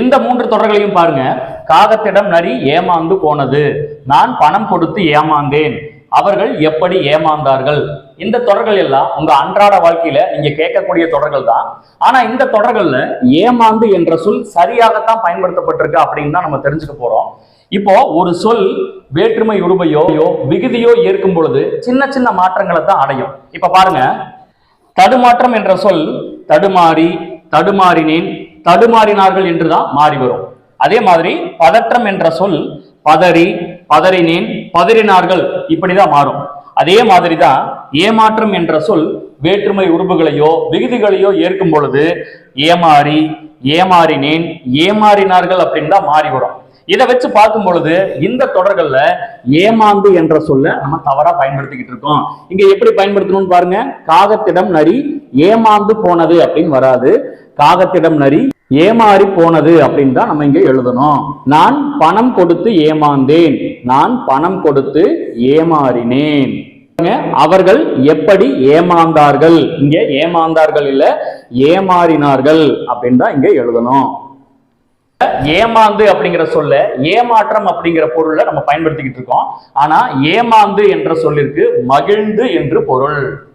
இந்த மூன்று தொடர்களையும் பாருங்க. காகத்திடம் நரி ஏமாந்து போனது. நான் பணம் கொடுத்து ஏமாந்தேன். அவர்கள் எப்படி ஏமாந்தார்கள்? இந்த தொடர்கள் எல்லாம் உங்க அன்றாட வாழ்க்கையில நீங்க கேட்கக்கூடிய தொடர்கள் தான். ஆனா இந்த தொடர்கள்ல ஏமாந்து என்ற சொல் சரியாகத்தான் பயன்படுத்தப்பட்டிருக்கு அப்படின்னு தான் நம்ம தெரிஞ்சுக்க போறோம். இப்போ ஒரு சொல் வேற்றுமை உருவையோயோ விகுதியோ ஏற்கும் பொழுது சின்ன சின்ன மாற்றங்களை தான் அடையும். இப்ப பாருங்க. தடுமாற்றம் என்ற சொல் தடுமாறி தடுமாறினேன் தடுமாறினார்கள் என்றுதான் மாறி வரும். அதே மாதிரி பதற்றம் என்ற சொல் பதறி பதறினேன் பதறினார்கள் இப்படிதான் மாறும். அதே மாதிரி தான் ஏமாற்றம் என்ற சொல் வேற்றுமை உருபுகளையோ விகுதிகளையோ ஏற்கும் பொழுது ஏமாறி ஏமாறினேன் ஏமாறினார்கள் அப்படின்னு தான் மாறி வரும். இதை வச்சு பார்க்கும் பொழுது இந்த தொடர்கள்ல ஏமாந்து என்ற சொல்ல நம்ம தவறா பயன்படுத்திக்கிட்டு இருக்கோம். இங்க எப்படி பயன்படுத்தணும்னு பாருங்க. காகத்திடம் நரி ஏமாந்து போனது அப்படின்னு வராது. காகத்திடம் நரி ஏமாறி போனது அப்படின்னு தான் நம்ம இங்க எழுதணும். நான் பணம் கொடுத்து ஏமாந்தேன். நான் பணம் கொடுத்து ஏமாறினேன். அவர்கள் எப்படி ஏமாந்தார்கள்? இங்க ஏமாந்தார்கள் இல்ல ஏமாறினார்கள் அப்படின்னு தான் இங்க எழுதணும். ஏமாந்து அப்படிங்கிற சொல்ல ஏமாற்றம் அப்படிங்கிற பொருளை நம்ம பயன்படுத்திக்கிட்டு இருக்கோம். ஆனா ஏமாந்து என்ற சொல்லிற்கு மகிழ்ந்து என்று பொருள்.